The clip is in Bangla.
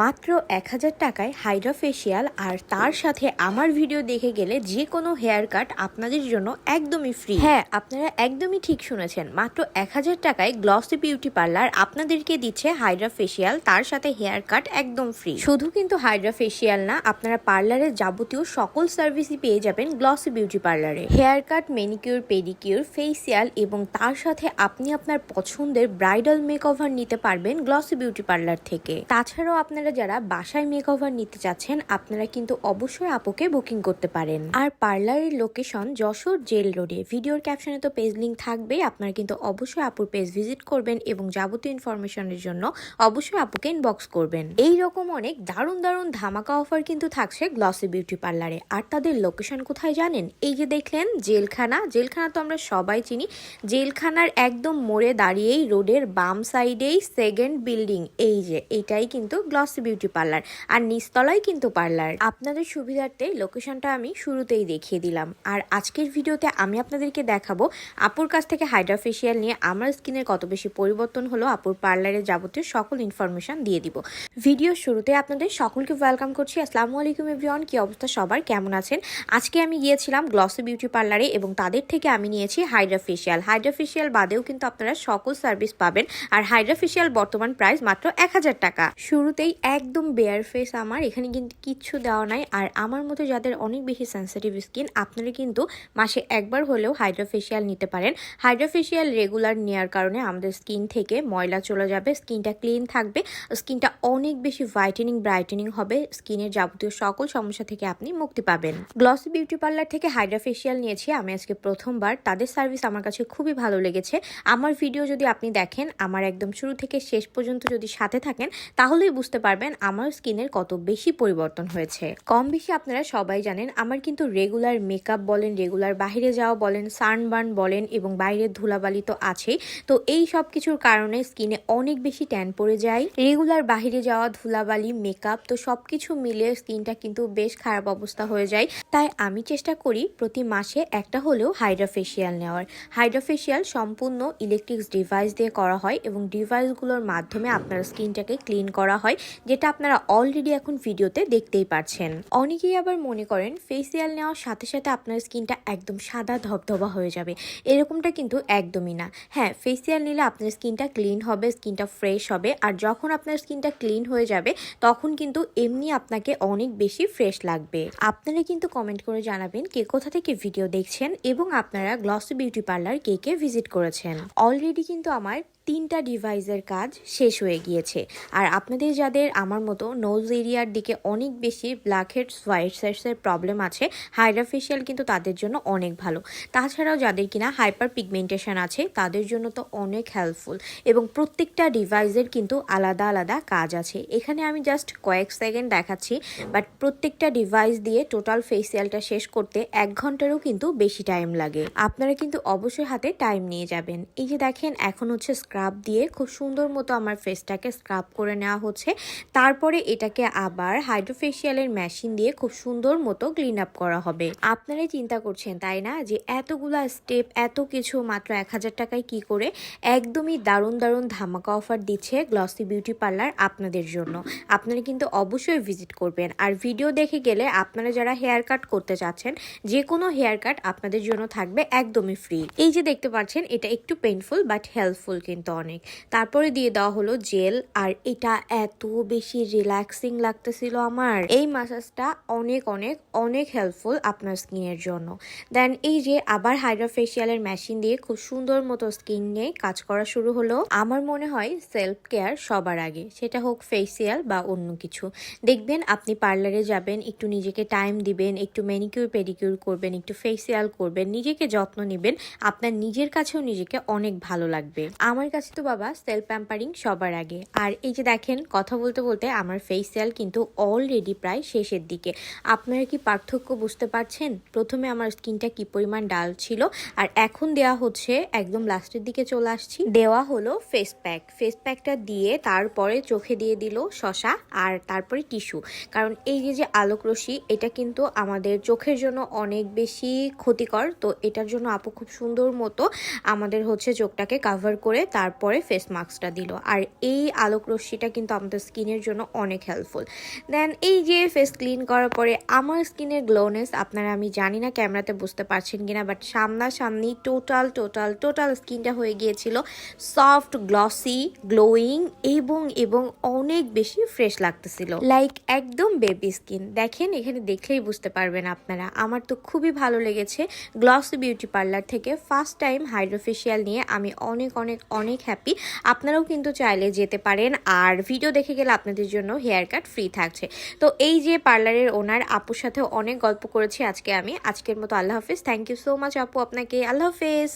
মাত্র এক হাজার টাকায় হাইড্রা ফেসিয়াল আর তার সাথে আমার ভিডিও দেখে গেলে যে কোনো হেয়ার কাট আপনাদের জন্য একদমই ফ্রি হ্যাঁ আপনারা একদমই ঠিক শুনেছেন। মাত্র এক হাজার টাকায় গ্লসি বিউটি পার্লার আপনাদেরকে দিচ্ছে হাইড্রা ফেসিয়াল তার সাথে হেয়ার কাট একদম ফ্রি শুধু কিন্তু হাইড্রা ফেসিয়াল না, আপনারা পার্লারের যাবতীয় সকল সার্ভিসই পেয়ে যাবেন গ্লসি বিউটি পার্লারে hair cut manicure pedicure facial এবং তার সাথে আপনি আপনার পছন্দের ব্রাইডাল মেকওভার নিতে পারবেন গ্লসি বিউটি পার্লার থেকে। তাছাড়াও আপনারা যারা বাসায় মেকওভার নিতে চাচ্ছেন আপনারা কিন্তু অবশ্যই আপুকে বুকিং করতে পারেন। আর পার্লারের লোকেশন যশোর জেল রোডে ভিডিওর ক্যাপশনে তো পেজ লিঙ্ক থাকবে আপনারা কিন্তু অবশ্যই আপুর পেজ ভিজিট করবেন এবং যাবতীয় ইনফরমেশনের জন্য অবশ্যই আপুকে ইনবক্স করবেন। এই রকম অনেক দারুণ দারুণ ধামাকা অফার কিন্তু থাকছে গ্লসি বিউটি পার্লারে আর তাদের লোকেশন কোথায় জানেন? এই যে দেখলেন, জেলখানা। জেলখানা তো আমরা সবাই চিনি। জেলখানার একদম মোড়ে দাঁড়িয়েই রোডের বাম সাইডেই সেকেন্ড বিল্ডিং এই যে, এটাই কিন্তু গ্লসি বিউটি পার্লার আর নিচতলায় কিন্তু পার্লার আপনাদের সুবিধার্থে লোকেশনটা আমি শুরুতেই দেখিয়ে দিলাম। আর আজকের ভিডিওতে আমি আপনাদেরকে দেখাবো আপুর কাছ থেকে হাইড্রা ফেসিয়াল নিয়ে আমার স্কিনের কত বেশি পরিবর্তন হলো, আপুর পার্লারের যাবতীয় সকল ইনফরমেশন দিয়ে দিব। ভিডিও শুরুতে আপনাদের সকলকে ওয়েলকাম করছি। আসসালামু আলাইকুম এভরিওয়ান কি অবস্থা সবার? কেমন আছেন? আজকে আমি গিয়েছিলাম গ্লসি বিউটি পার্লারে এবং তাদের থেকে আমি নিয়েছি হাইড্রা ফেসিয়াল হাইড্রা ফেসিয়াল বাদেও কিন্তু আপনারা সকল সার্ভিস পাবেন। আর হাইড্রা ফেসিয়াল বর্তমান প্রাইস মাত্র এক হাজার টাকা। শুরুতেই একদম বেয়ার ফেস আমার, এখানে কিন্তু কিচ্ছু দেওয়া নাই। আর আমার মতো যাদের অনেক বেশি সেন্সিটিভ স্কিন আপনারা কিন্তু মাসে একবার হলেও হাইড্রা ফেসিয়াল নিতে পারেন। হাইড্রা ফেসিয়াল রেগুলার নেওয়ার কারণে আমাদের স্কিন থেকে ময়লা চলে যাবে স্কিনটা ক্লিন থাকবে স্কিনটা অনেক বেশি হোয়াইটেনিং ব্রাইটেনিং হবে স্কিনের যাবতীয় সকল সমস্যা থেকে আপনি মুক্তি পাবেন। গ্লসি বিউটি পার্লার থেকে হাইড্রা ফেসিয়াল নিয়েছি, আমি আজকে প্রথমবার। তাদের সার্ভিস আমার কাছে খুবই ভালো লেগেছে। আমার ভিডিও যদি আপনি দেখেন, আমার একদম শুরু থেকে শেষ পর্যন্ত যদি সাথে থাকেন, তাহলেই বুঝতে পারবেন আমার স্কিনের কত বেশি পরিবর্তন হয়েছে। কম বেশি আপনারা সবাই জানেন, আমার কিন্তু রেগুলার মেকআপ বলেন রেগুলার বাইরে যাওয়া বলেন সানবার্ন বলেন এবং বাইরের ধুলাবালি তো আছেই। তো এই সব কিছুর কারণে স্কিনে অনেক বেশি ট্যান পড়ে যায়। রেগুলার বাইরে যাওয়া, ধুলাবালি মেকআপ তো সবকিছু মিলে স্কিনটা কিন্তু বেশ খারাপ অবস্থা হয়ে যায়। তাই আমি চেষ্টা করি প্রতি মাসে একটা হলেও হাইড্রা ফেসিয়াল নেওয়ার। হাইড্রা ফেসিয়াল সম্পূর্ণ ইলেকট্রিক্স ডিভাইস দিয়ে করা হয় এবং ডিভাইসগুলোর মাধ্যমে আপনার স্কিনটাকে ক্লিন করা হয়। যেটা আপনারা অলরেডি এখন ভিডিওতে দেখতেই পাচ্ছেন অনেকেই আবার মনে করেন ফেসিয়াল নেওয়ার সাথে সাথে আপনার স্কিনটা একদম সাদা ধবধবা হয়ে যাবে। এরকমটা কিন্তু একদমই না। হ্যাঁ ফেসিয়াল নিলে আপনার স্কিনটা ক্লিন হবে, স্কিনটা ফ্রেশ হবে। আর যখন আপনার স্কিনটা ক্লিন হয়ে যাবে, তখন কিন্তু এমনি আপনাকে অনেক বেশি ফ্রেশ লাগবে। আপনারা কিন্তু কমেন্ট করে জানাবেন কে কোথা থেকে ভিডিও দেখছেন এবং আপনারা গ্লসি বিউটি পার্লার কে কে ভিজিট করেছেন। অলরেডি কিন্তু আমার তিনটা ডিভাইসের কাজ শেষ হয়ে গিয়েছে। আর আপনাদের যাদের আমার মতো নোজ এরিয়ার দিকে অনেক বেশি ব্ল্যাক হেডস, হোয়াইট সেটসের প্রবলেম আছে, হাইড্রা ফেসিয়াল কিন্তু তাদের জন্য অনেক ভালো। তাছাড়াও যাদের কিনা হাইপার পিগমেন্টেশন আছে, তাদের জন্য তো অনেক হেল্পফুল এবং প্রত্যেকটা ডিভাইসের কিন্তু আলাদা আলাদা কাজ আছে। এখানে আমি জাস্ট কয়েক সেকেন্ড দেখাচ্ছি বাট প্রত্যেকটা ডিভাইস দিয়ে টোটাল ফেসিয়ালটা শেষ করতে এক ঘন্টারও কিন্তু বেশি টাইম লাগে। আপনারা কিন্তু অবশ্যই হাতে টাইম নিয়ে যাবেন। এই যে দেখেন, এখন হচ্ছে স্ক্রাব দিয়ে খুব সুন্দর মতো আমার ফেসটাকে স্ক্রাব করে নেওয়া হচ্ছে। তারপরে এটাকে আবার হাইড্রোফেশিয়ালের মেশিন দিয়ে খুব সুন্দর মতো ক্লিন আপ করা হবে। আপনারাই চিন্তা করছেন, তাই না? যে এতগুলা স্টেপ এত কিছু মাত্র এক হাজার টাকায় কি করে একদমই দারুণ দারুণ ধামাকা অফার দিচ্ছে গ্লসি বিউটি পার্লার আপনাদের জন্য। আপনারা কিন্তু অবশ্যই ভিজিট করবেন। আর ভিডিও দেখে গেলে আপনারা যারা হেয়ার কাট করতে চাচ্ছেন, যে কোনো হেয়ার কাট আপনাদের জন্য থাকবে একদমই ফ্রি এই যে দেখতে পাচ্ছেন, এটা একটু পেইনফুল বাট হেল্পফুল কিন্তু। অনেক। তারপরে দিয়ে দেওয়া হলো জেল, আর এটা এত বেশি রিল্যাক্সিং লাগতেছিল আমার। এই মাসাজটা অনেক অনেক অনেক হেল্পফুল আপনার স্কিনের জন্য। দেন এই যে আবার হাইড্রা ফেসিয়ালের মেশিন দিয়ে খুব সুন্দর মতো স্কিন নিয়ে কাজ করা শুরু হলো। আমার মনে হয় সেলফ কেয়ার সবার আগে। সেটা হোক ফেসিয়াল বা অন্য কিছু। দেখবেন আপনি পার্লারে যাবেন, একটু নিজেকে টাইম দিবেন, একটু ম্যানিকিউর পেডিকিউর করবেন, একটু ফেসিয়াল করবেন, নিজেকে যত্ন নেবেন, আপনার নিজের কাছেও নিজেকে অনেক ভালো লাগবে। আমার কাছে তো বাবা সেলফ প্যাম্পারিং সবার আগে। আর এই যে দেখেন, কথা বলতে বলতে আমার ফেসিয়াল কিন্তু অলরেডি প্রায় শেষের দিকে। আপনারা কি পার্থক্য বুঝতে পারছেন? প্রথমে আমার স্কিনটা কি পরিমাণ ডাল ছিল, আর এখন দেয়া হচ্ছে, একদম লাস্টের দিকে চলে আসছি। দেওয়া হলো ফেস প্যাক ফেস প্যাকটা দিয়ে তারপরে চোখে দিয়ে দিল শশা আর তারপরে টিস্যু কারণ এই যে যে আলোক রশ্মি, এটা কিন্তু আমাদের চোখের জন্য অনেক বেশি ক্ষতিকর। তো এটার জন্য আপু খুব সুন্দর মতো আমাদের হচ্ছে চোখটাকে কাভার করে তার তারপরে ফেস মাস্কটা দিল। আর এই আলোক রশ্মিটা কিন্তু আমাদের স্কিনের জন্য অনেক হেল্পফুল দেন এই যে ফেস ক্লিন করার পরে আমার স্কিনের গ্লোনেস আপনারা আমি জানি না ক্যামেরাতে বুঝতে পারছেন কিনা বাট সামনাসামনি টোটাল টোটাল টোটাল স্কিনটা হয়ে গিয়েছিল সফট গ্লসি গ্লোয়িং এবং এবং অনেক বেশি ফ্রেশ লাগতেছিল। লাইক একদম বেবি স্কিন দেখেন, এখানে দেখলেই বুঝতে পারবেন আপনারা। আমার তো খুবই ভালো লেগেছে গ্লসি বিউটি পার্লার থেকে ফার্স্ট টাইম হাইড্রোফেশিয়াল নিয়ে আমি অনেক অনেক অনেক হ্যাপি আপনারাও কিন্তু চাইলে যেতে পারেন। আর ভিডিও দেখে গেলে আপনাদের জন্য হেয়ার কাট ফ্রি থাকছে। তো এই যে পার্লারের ওনার আপুর সাথে অনেক গল্প করেছি আজকে আমি। আজকের মতো আল্লাহ হাফিজ। থ্যাংক ইউ সো মাচ আপু আপনাকে। আল্লাহ হাফিজ।